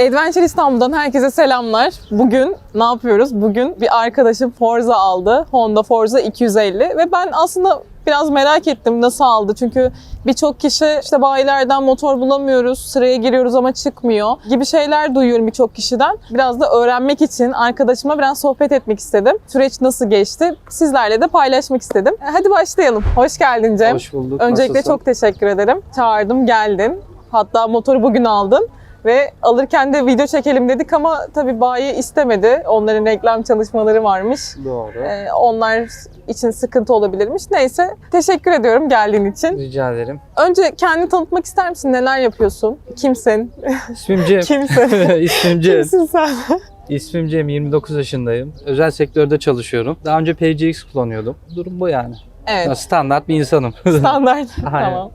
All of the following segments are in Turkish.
Adventure İstanbul'dan herkese selamlar. Bugün ne yapıyoruz? Bugün bir arkadaşım Forza aldı. Honda Forza 250 ve ben aslında biraz merak ettim nasıl aldı. Çünkü birçok kişi işte bayilerden motor bulamıyoruz, sıraya giriyoruz ama çıkmıyor gibi şeyler duyuyorum birçok kişiden. Biraz da öğrenmek için arkadaşıma biraz sohbet etmek istedim. Süreç nasıl geçti? Sizlerle de paylaşmak istedim. Hadi başlayalım. Hoş geldin Cem. Hoş bulduk. Öncelikle Nasılsın? çok teşekkür ederim. Çağırdım, geldin. Hatta motoru bugün aldın. Ve alırken de video çekelim dedik ama tabii bayi istemedi. Onların reklam çalışmaları varmış. Doğru. Ee, onlar için sıkıntı olabilirmiş. Neyse teşekkür ediyorum geldiğin için. Rica ederim. Önce kendini tanıtmak ister misin? Neler yapıyorsun? Kimsin? İsmim Cem. Kimsin? İsmim Cem. Kimsin sen? İsmim Cem. 29 yaşındayım. Özel sektörde çalışıyorum. Daha önce PCX kullanıyordum. Durum bu yani. Evet. Standart bir insanım. Standart. Tamam.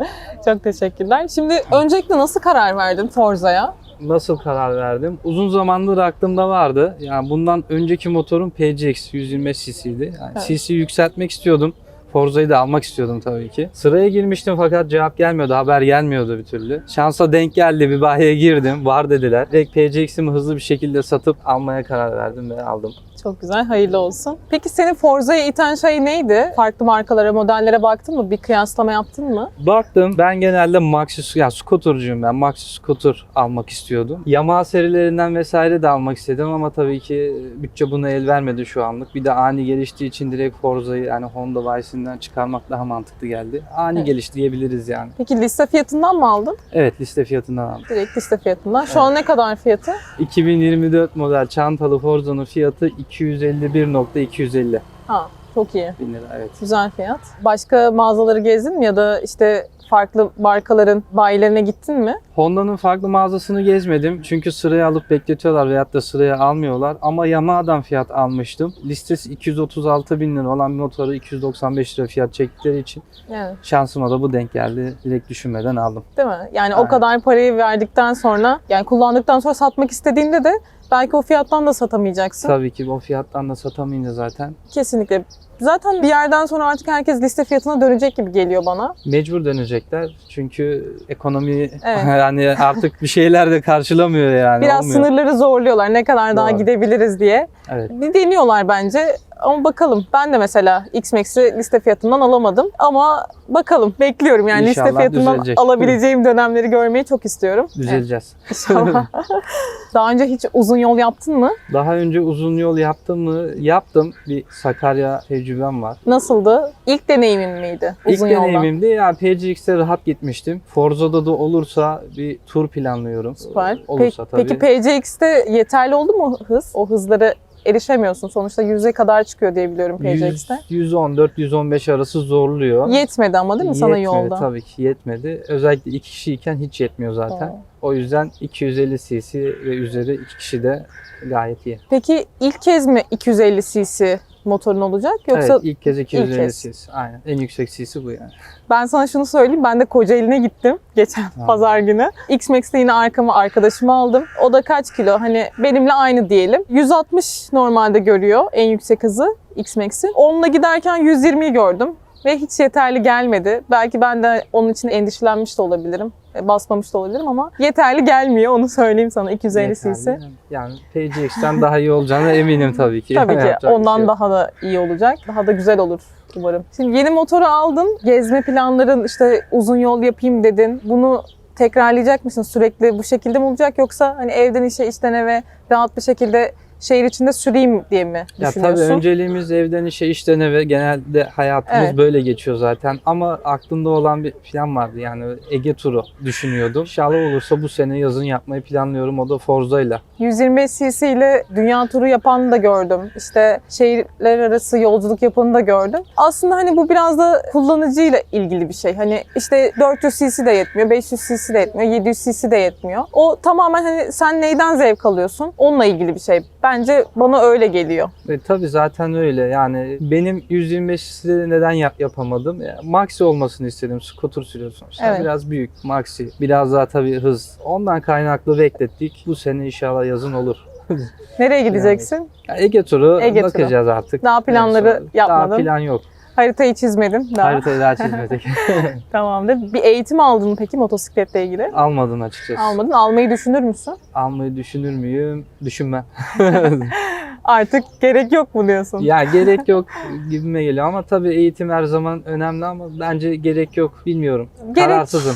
Çok teşekkürler. Şimdi öncelikle nasıl karar verdin Forza'ya? Nasıl karar verdim? Uzun zamandır aklımda vardı. Yani bundan önceki motorum PCX 125 cc'ydi. Yani Evet. cc yükseltmek istiyordum. Forza'yı da almak istiyordum tabii ki. Sıraya girmiştim fakat cevap gelmiyordu, haber gelmiyordu bir türlü. Şansa denk geldi, bir bayiye girdim, var dediler. Direkt PCX'imi hızlı bir şekilde satıp almaya karar verdim ve aldım. Çok güzel, hayırlı olsun. Peki seni Forza'ya iten şey neydi? Farklı markalara, modellere baktın mı? Bir kıyaslama yaptın mı? Baktım ben genelde Maxi, ya scooter'cuyum ben. Maxi scooter almak istiyordum. Yamaha serilerinden vesaire de almak istedim ama tabii ki bütçe buna el vermedi şu anlık. Bir de ani geliştiği için direkt Forza'yı yani Honda bayisinden çıkarmak daha mantıklı geldi. Ani Evet. geliş diyebiliriz yani. Peki liste fiyatından mı aldın? Evet liste fiyatından aldım. Direkt liste fiyatından. Şu an ne kadar fiyatı? 2024 model çantalı Forza'nın fiyatı 251.250 Ha, çok iyi. bin lira evet. Güzel fiyat. Başka mağazaları gezdin mi ya da işte farklı markaların bayilerine gittin mi? Honda'nın farklı mağazasını gezmedim. Çünkü sıraya alıp bekletiyorlar veyahut da sıraya almıyorlar. Ama Yamaha'dan fiyat almıştım. Listesi 236 bin lira olan bir motoru 295 lira fiyat çektikleri için Yani şansıma da bu denk geldi. Direkt düşünmeden aldım. değil mi? Yani o Aynen. kadar parayı verdikten sonra yani kullandıktan sonra satmak istediğinde de belki o fiyattan da satamayacaksın. Tabii ki o fiyattan da satamayınca zaten Kesinlikle. Zaten bir yerden sonra artık herkes liste fiyatına dönecek gibi geliyor bana. mecbur dönecekler. Çünkü ekonomi Evet. yani artık bir şeyler de karşılamıyor yani. Biraz olmuyor. sınırları zorluyorlar ne kadar daha Doğru. gidebiliriz diye. Evet. Bir deniyorlar bence ama bakalım. Ben de mesela X-Max'i liste fiyatından alamadım ama bakalım bekliyorum yani liste İnşallah fiyatından düzelecek. alabileceğim dönemleri görmeyi çok istiyorum. Düzeleceğiz. inşallah. Daha önce hiç uzun yol yaptın mı? Daha önce uzun yol yaptım mı? Yaptım. Bir Sakarya tecrübem var. Nasıldı? İlk deneyimin miydi uzun İlk yoldan? deneyimimde ya PCX'te rahat gitmiştim. Forza'da da olursa bir tur planlıyorum. Süper. Olursa peki, tabii. peki PCX'te yeterli oldu mu hız? O hızlara erişemiyorsun. Sonuçta 100'e kadar çıkıyor diye biliyorum PCX'te. 114-115 arası zorluyor. Yetmedi ama değil mi sana Yetmedi, yolda? Tabii ki yetmedi. Özellikle iki kişiyken hiç yetmiyor zaten. Aa. O yüzden 250 cc ve üzeri iki kişi de gayet iyi. Peki ilk kez mi 250 cc motorun olacak yoksa evet ilk kez 250 kez. cc. Aynen. En yüksek cc bu yani. ben sana şunu söyleyeyim ben de Kocaeli'ne gittim geçen Tamam. pazar günü. X-Max'te yine arkama arkadaşımı aldım. O da kaç kilo hani benimle aynı diyelim. 160 normalde görüyor en yüksek hızı X-Max'in. Onunla giderken 120'yi gördüm. Ve hiç yeterli gelmedi. Belki ben de onun için endişelenmiş de olabilirim. E, Basmamış da olabilirim ama yeterli gelmiyor onu söyleyeyim sana 250 cc. Yani PCX'ten daha iyi olacağına eminim tabii ki. Tabii ki Yapacak ondan şey daha da iyi olacak. Daha da güzel olur umarım. Şimdi yeni motoru aldın. Gezme planların işte uzun yol yapayım dedin. Bunu tekrarlayacak mısın? Sürekli bu şekilde mi olacak yoksa hani evden işe işten eve rahat bir şekilde şehir içinde süreyim diye mi Ya tabii düşünüyorsun? önceliğimiz evden işe işten eve genelde hayatımız Evet. böyle geçiyor zaten ama aklımda olan bir plan vardı yani Ege turu düşünüyordum. İnşallah olursa bu sene yazın yapmayı planlıyorum o da Forza'yla. 125 cc ile dünya turu yapanı da gördüm. İşte şehirler arası yolculuk yapanı da gördüm. Aslında hani bu biraz da kullanıcıyla ilgili bir şey. Hani işte 400 cc de yetmiyor, 500 cc de yetmiyor, 700 cc de yetmiyor. O tamamen hani sen neyden zevk alıyorsun? Onunla ilgili bir şey. Bence bana öyle geliyor. Ve tabii zaten öyle yani benim 125 cc'de neden yap yapamadım? Ya, maxi olmasını istedim scooter sürüyorsun. Sen Evet. biraz büyük maxi biraz daha tabii hız. Ondan kaynaklı beklettik. Bu sene inşallah yazın olur. Nereye gideceksin? Ya Ege turu Ege turu. bakacağız artık. Daha planları yapmadın. Daha plan yok. Haritayı çizmedin daha. Haritayı daha çizmedik. Tamamdır. Bir eğitim aldın mı peki motosikletle ilgili? Almadım açıkçası. Almadın. Almayı düşünür müsün? Almayı düşünür müyüm? Düşünmem. Artık gerek yok mu diyorsun? ya gerek yok gibime geliyor ama tabii eğitim her zaman önemli ama bence gerek yok. Bilmiyorum. Gerek Kararsızım.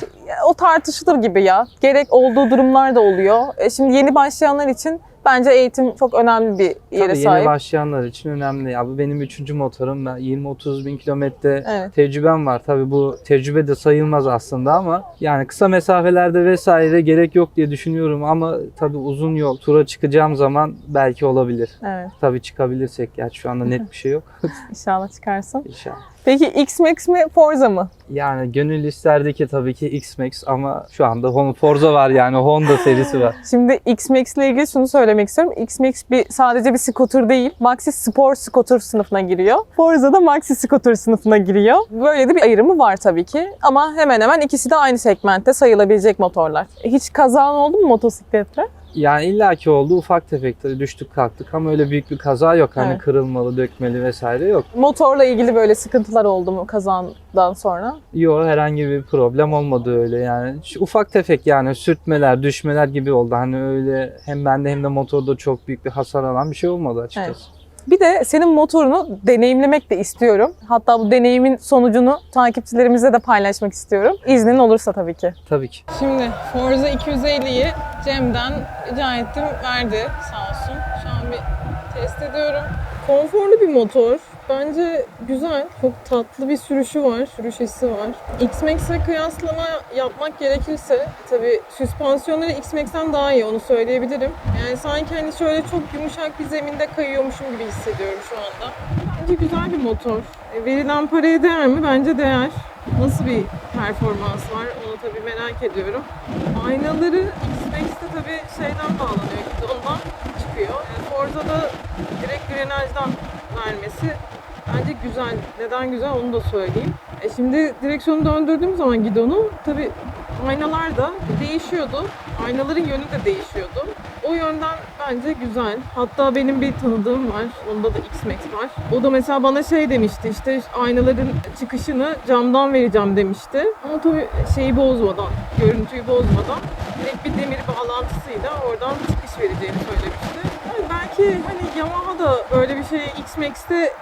o tartışılır gibi ya. Gerek olduğu durumlar da oluyor. E, Şimdi yeni başlayanlar için bence eğitim çok önemli bir yere Tabii yeni sahip. başlayanlar için önemli. Ya bu benim üçüncü motorum. Ben 20-30 bin kilometre Evet. tecrübem var. Tabii bu tecrübe de sayılmaz aslında ama yani kısa mesafelerde vesaire gerek yok diye düşünüyorum ama tabii uzun yol tura çıkacağım zaman belki olabilir. Evet. Tabii çıkabilirsek. Gerçi şu anda net bir şey yok. İnşallah çıkarsın. İnşallah. Peki X-Max mi Forza mı? Yani gönül isterdi ki tabii ki X-Max ama şu anda Honda Forza var yani Honda serisi var. Şimdi X-Max ile ilgili şunu söylemek istiyorum. X-Max bir, sadece bir scooter değil. Maxi Sport Scooter sınıfına giriyor. Forza da Maxi Scooter sınıfına giriyor. Böyle de bir ayrımı var tabii ki. Ama hemen hemen ikisi de aynı segmentte sayılabilecek motorlar. Hiç kazan oldu mu motosikletle? Yani illaki oldu ufak tefek tabii düştük kalktık ama öyle büyük bir kaza yok. Hani Evet. kırılmalı, dökmeli vesaire yok. Motorla ilgili böyle sıkıntılar oldu mu kazandan sonra? Yok herhangi bir problem olmadı öyle yani. Şu ufak tefek yani sürtmeler, düşmeler gibi oldu. Hani öyle hem bende hem de motorda çok büyük bir hasar alan bir şey olmadı açıkçası. Bir de senin motorunu deneyimlemek de istiyorum. Hatta bu deneyimin sonucunu takipçilerimizle de paylaşmak istiyorum. İznin olursa tabii ki. Tabii ki. Şimdi Forza 250'yi Cem'den rica ettim, verdi sağ olsun. Şu an bir test ediyorum. Konforlu bir motor. Bence güzel. Çok tatlı bir sürüşü var, sürüş hissi var. X-Max'e kıyaslama yapmak gerekirse tabii süspansiyonları X-Max'ten daha iyi onu söyleyebilirim. Yani sanki hani şöyle çok yumuşak bir zeminde kayıyormuşum gibi hissediyorum şu anda. Bence güzel bir motor. E, Verilen paraya değer mi? Bence değer. Nasıl bir performans var onu tabii merak ediyorum. Aynaları X-Max'te tabii şeyden bağlanıyor, ondan çıkıyor. Yani Forza'da direkt grenajdan vermesi bence güzel. Neden güzel onu da söyleyeyim. E şimdi direksiyonu döndürdüğüm zaman gidonu tabii aynalar da değişiyordu. Aynaların yönü de değişiyordu. O yönden bence güzel. Hatta benim bir tanıdığım var. Onda da X-Max var. O da mesela bana şey demişti işte aynaların çıkışını camdan vereceğim demişti. Ama tabii şeyi bozmadan, görüntüyü bozmadan direkt bir demir bağlantısıyla oradan çıkış vereceğini söylemişti. Belki hani Yamaha da böyle bir şeyi X-Max'te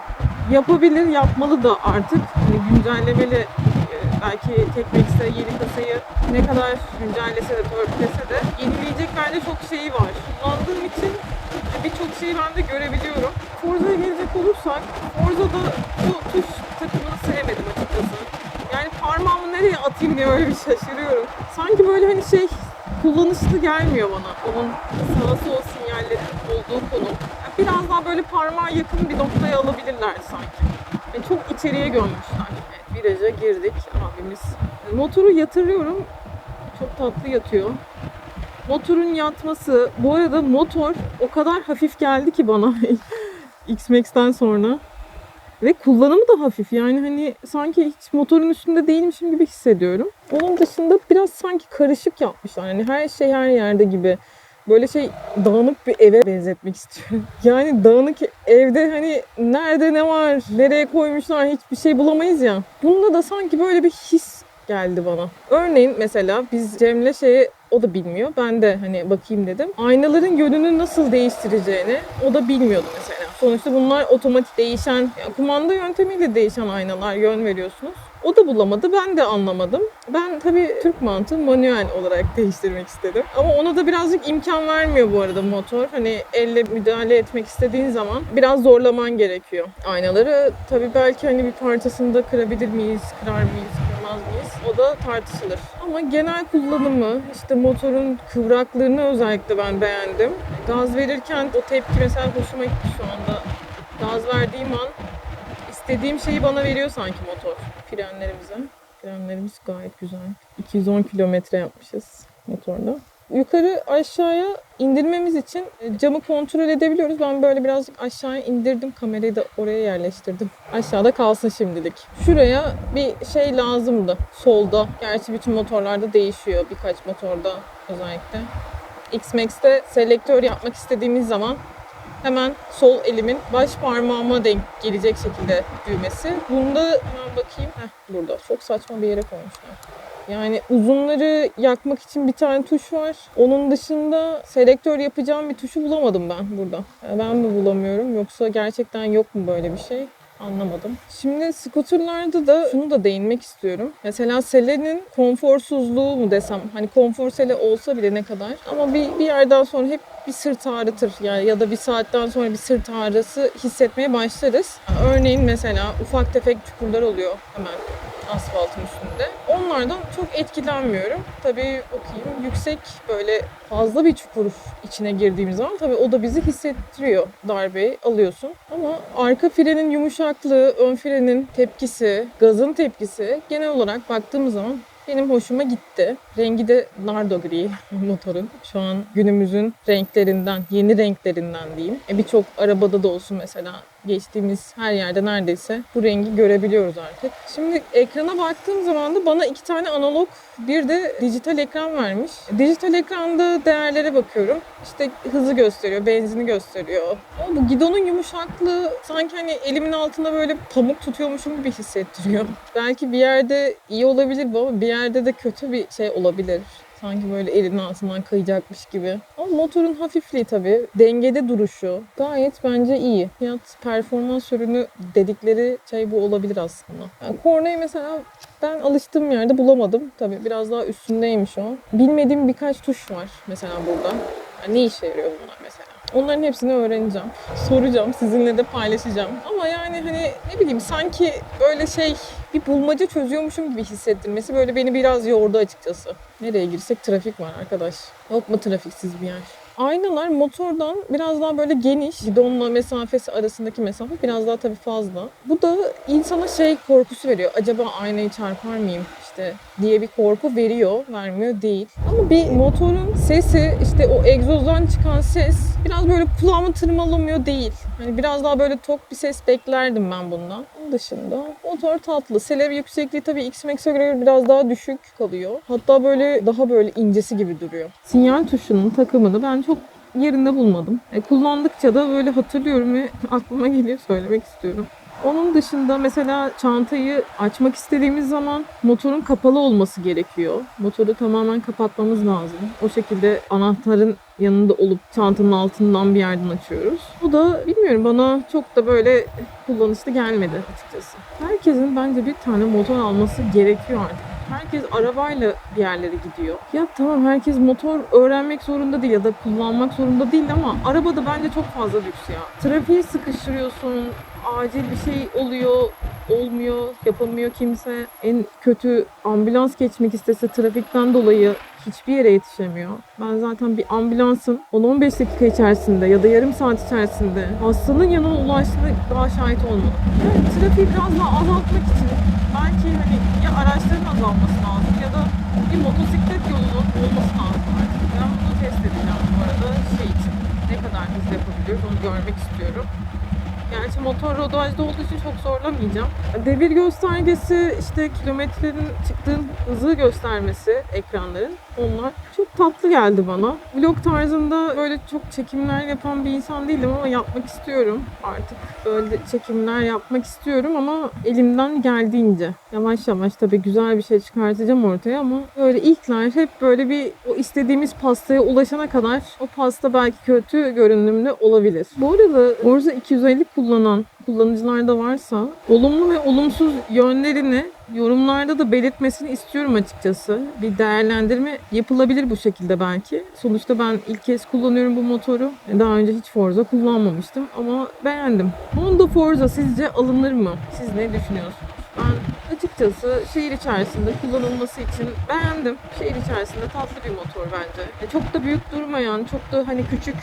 yapabilir, yapmalı da artık. Hani güncellemeli e, belki Tekmex'te yeni kasayı ne kadar güncellese de törpülese de yenileyecek çok şeyi var. Kullandığım için birçok şeyi ben de görebiliyorum. Forza'ya gelecek olursak Forza'da bu tuş takımını sevmedim açıkçası. Yani parmağımı nereye atayım diye öyle bir şaşırıyorum. Sanki böyle hani şey kullanışlı gelmiyor bana. Onun sağa sol sinyallerin olduğu konum. Yani biraz daha böyle parmağa yakın bir noktaya alabilirler sanki. Yani çok içeriye gömmüşler. Evet, viraja girdik abimiz. Motoru yatırıyorum. Çok tatlı yatıyor. Motorun yatması, bu arada motor o kadar hafif geldi ki bana X-Max'ten sonra. Ve kullanımı da hafif yani hani sanki hiç motorun üstünde değilmişim gibi hissediyorum. Onun dışında biraz sanki karışık yapmışlar. Yani her şey her yerde gibi. Böyle şey dağınık bir eve benzetmek istiyorum. Yani dağınık evde hani nerede ne var, nereye koymuşlar hiçbir şey bulamayız ya. Bunda da sanki böyle bir his geldi bana. Örneğin mesela biz Cem'le şeyi o da bilmiyor. Ben de hani bakayım dedim. Aynaların yönünü nasıl değiştireceğini o da bilmiyordu mesela. Sonuçta bunlar otomatik değişen, yani kumanda yöntemiyle değişen aynalar yön veriyorsunuz. O da bulamadı, ben de anlamadım. Ben tabii Türk mantığı manuel olarak değiştirmek istedim. Ama ona da birazcık imkan vermiyor bu arada motor. Hani elle müdahale etmek istediğin zaman biraz zorlaman gerekiyor. Aynaları tabii belki hani bir parçasını da kırabilir miyiz, kırar mıyız, kırmaz mıyız? O da tartışılır. Ama genel kullanımı, işte motorun kıvraklığını özellikle ben beğendim. Gaz verirken o tepki mesela hoşuma gitti şu. Gaz verdiğim an istediğim şeyi bana veriyor sanki motor. Frenlerimize. Frenlerimiz gayet güzel. 210 kilometre yapmışız motorda. Yukarı aşağıya indirmemiz için e, camı kontrol edebiliyoruz. Ben böyle birazcık aşağıya indirdim. Kamerayı da oraya yerleştirdim. Aşağıda kalsın şimdilik. Şuraya bir şey lazımdı. Solda. Gerçi bütün motorlarda değişiyor. Birkaç motorda özellikle. X-Max'te selektör yapmak istediğimiz zaman hemen sol elimin baş parmağıma denk gelecek şekilde düğmesi. Bunda hemen bakayım. Heh, burada. Çok saçma bir yere koymuşlar. Yani uzunları yakmak için bir tane tuş var. Onun dışında selektör yapacağım bir tuşu bulamadım ben burada. Yani ben mi bulamıyorum yoksa gerçekten yok mu böyle bir şey? Anlamadım. Şimdi skuterlarda da şunu da değinmek istiyorum. Mesela selenin konforsuzluğu mu desem. Hani konfor sele olsa bile ne kadar. Ama bir, bir yerden sonra hep bir sırt ağrıtır. Yani ya da bir saatten sonra bir sırt ağrısı hissetmeye başlarız. Örneğin mesela ufak tefek çukurlar oluyor hemen asfaltın üstünde. Onlardan çok etkilenmiyorum. Tabii bakayım yüksek böyle fazla bir çukur içine girdiğimiz zaman tabii o da bizi hissettiriyor darbeyi alıyorsun. Ama arka frenin yumuşaklığı, ön frenin tepkisi, gazın tepkisi genel olarak baktığımız zaman benim hoşuma gitti. Rengi de nardo gri motorun. Şu an günümüzün renklerinden, yeni renklerinden diyeyim. E Birçok arabada da olsun mesela geçtiğimiz her yerde neredeyse bu rengi görebiliyoruz artık. Şimdi ekrana baktığım zaman da bana iki tane analog bir de dijital ekran vermiş. Dijital ekranda değerlere bakıyorum. İşte hızı gösteriyor, benzini gösteriyor. Ama bu gidonun yumuşaklığı sanki hani elimin altında böyle pamuk tutuyormuşum gibi hissettiriyor. Belki bir yerde iyi olabilir bu ama bir yerde de kötü bir şey olabilir. Sanki böyle elinin altından kayacakmış gibi. Ama motorun hafifliği tabii, dengede duruşu gayet bence iyi. Fiyat performans ürünü dedikleri şey bu olabilir aslında. Yani kornayı mesela ben alıştığım yerde bulamadım. Tabii biraz daha üstündeymiş o. Bilmediğim birkaç tuş var mesela burada. Yani ne işe yarıyor bunlar mesela? Onların hepsini öğreneceğim. Soracağım, sizinle de paylaşacağım. Ama yani hani ne bileyim sanki böyle şey bir bulmaca çözüyormuşum gibi hissettirmesi böyle beni biraz yordu açıkçası. Nereye girsek trafik var arkadaş. Yok mu trafiksiz bir yer? Aynalar motordan biraz daha böyle geniş. Gidonla mesafesi arasındaki mesafe biraz daha tabii fazla. Bu da insana şey korkusu veriyor. Acaba aynayı çarpar mıyım işte diye bir korku veriyor, vermiyor değil. Ama bir motorun sesi işte o egzozdan çıkan ses biraz böyle kulağımı tırmalamıyor değil. Hani biraz daha böyle tok bir ses beklerdim ben bundan. Onun dışında motor tatlı. Selev yüksekliği tabii X-Max'e göre biraz daha düşük kalıyor. Hatta böyle daha böyle incesi gibi duruyor. Sinyal tuşunun takımını ben çok yerinde bulmadım. E, kullandıkça da böyle hatırlıyorum ve aklıma geliyor söylemek istiyorum. Onun dışında mesela çantayı açmak istediğimiz zaman motorun kapalı olması gerekiyor. Motoru tamamen kapatmamız lazım. O şekilde anahtarın yanında olup çantanın altından bir yerden açıyoruz. Bu da bilmiyorum bana çok da böyle kullanışlı gelmedi açıkçası. Herkesin bence bir tane motor alması gerekiyor artık. Herkes arabayla bir yerlere gidiyor. Ya tamam herkes motor öğrenmek zorunda değil ya da kullanmak zorunda değil ama arabada bence çok fazla lüks ya. Trafiği sıkıştırıyorsun, acil bir şey oluyor, olmuyor, yapamıyor kimse. En kötü ambulans geçmek istese trafikten dolayı hiçbir yere yetişemiyor. Ben zaten bir ambulansın 10-15 dakika içerisinde ya da yarım saat içerisinde hastanın yanına ulaştığına daha şahit olmadım. Yani trafiği biraz daha azaltmak için belki hani araçların azalması lazım ya da bir motosiklet yolunun olması lazım artık. Ben bunu test edeceğim bu arada şey için. Ne kadar hızlı yapabiliyoruz onu görmek istiyorum. Gerçi motor rodajda olduğu için çok zorlamayacağım. Devir göstergesi, işte kilometrenin çıktığın hızı göstermesi ekranların. Onlar çok tatlı geldi bana. Vlog tarzında böyle çok çekimler yapan bir insan değilim ama yapmak istiyorum. Artık böyle çekimler yapmak istiyorum ama elimden geldiğince. Yavaş yavaş tabii güzel bir şey çıkartacağım ortaya ama böyle ilkler hep böyle bir o istediğimiz pastaya ulaşana kadar o pasta belki kötü görünümlü olabilir. Bu arada Forza 250 kullanan kullanıcılar da varsa olumlu ve olumsuz yönlerini yorumlarda da belirtmesini istiyorum açıkçası. Bir değerlendirme yapılabilir bu şekilde belki. Sonuçta ben ilk kez kullanıyorum bu motoru. Daha önce hiç Forza kullanmamıştım ama beğendim. Honda Forza sizce alınır mı? Siz ne düşünüyorsunuz? Ben açıkçası şehir içerisinde kullanılması için beğendim. Şehir içerisinde tatlı bir motor bence. E, Çok da büyük durmayan, çok da hani küçük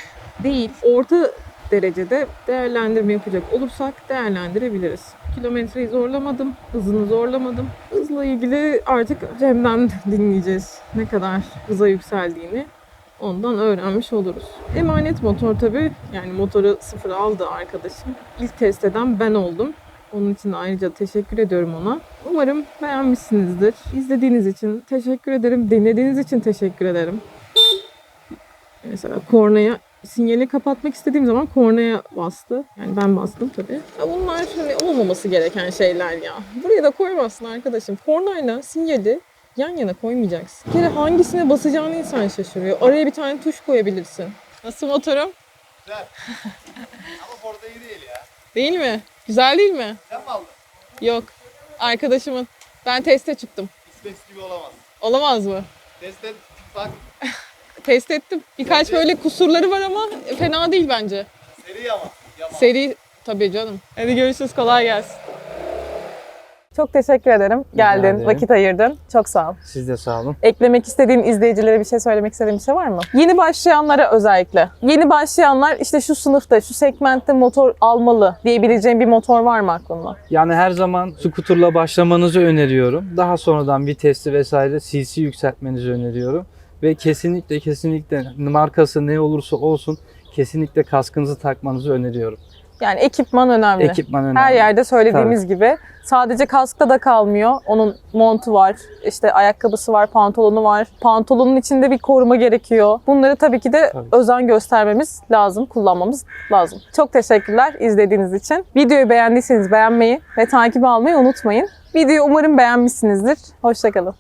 değil. Orta derecede değerlendirme yapacak olursak değerlendirebiliriz. Kilometreyi zorlamadım, hızını zorlamadım. Hızla ilgili artık Cem'den dinleyeceğiz ne kadar hıza yükseldiğini. Ondan öğrenmiş oluruz. Emanet motor tabii. Yani motoru sıfır aldı arkadaşım. İlk test eden ben oldum. Onun için ayrıca teşekkür ediyorum ona. Umarım beğenmişsinizdir. İzlediğiniz için teşekkür ederim. Dinlediğiniz için teşekkür ederim. Mesela kornaya sinyali kapatmak istediğim zaman kornaya bastı. Yani ben bastım tabii. Ya bunlar hani olmaması gereken şeyler ya. Buraya da koymazsın arkadaşım. Kornayla sinyali yan yana koymayacaksın. Bir kere hangisine basacağını insan şaşırıyor. Araya bir tane tuş koyabilirsin. Nasıl motorum? Güzel. Ama Forza iyi değil ya. Değil mi? Güzel değil mi? Sen mi aldın? Yok. Arkadaşımın. Ben teste çıktım. İspex gibi olamaz. Olamaz mı? Testten bak Test ettim. Birkaç Bence- böyle kusurları var ama fena değil bence. seri ama. Yaman. Seri tabii canım. Hadi görüşürüz. Kolay gelsin. Çok teşekkür ederim. Geldin, ederim. vakit ayırdın. Çok sağ ol. Siz de sağ olun. Eklemek istediğin izleyicilere bir şey söylemek istediğin bir şey var mı? Yeni başlayanlara özellikle. Yeni başlayanlar işte şu sınıfta, şu segmentte motor almalı diyebileceğin bir motor var mı aklında? Yani her zaman skuterla başlamanızı öneriyorum. Daha sonradan vitesli vesaire CC yükseltmenizi öneriyorum. Ve kesinlikle kesinlikle markası ne olursa olsun kesinlikle kaskınızı takmanızı öneriyorum. Yani ekipman önemli. Ekipman önemli. Her yerde söylediğimiz gibi sadece kaskta da kalmıyor. Onun montu var, işte ayakkabısı var, pantolonu var. Pantolonun içinde bir koruma gerekiyor. Bunları tabii ki de Tabii. özen göstermemiz lazım, kullanmamız lazım. Çok teşekkürler izlediğiniz için. Videoyu beğendiyseniz beğenmeyi ve takip almayı unutmayın. Videoyu umarım beğenmişsinizdir. Hoşçakalın.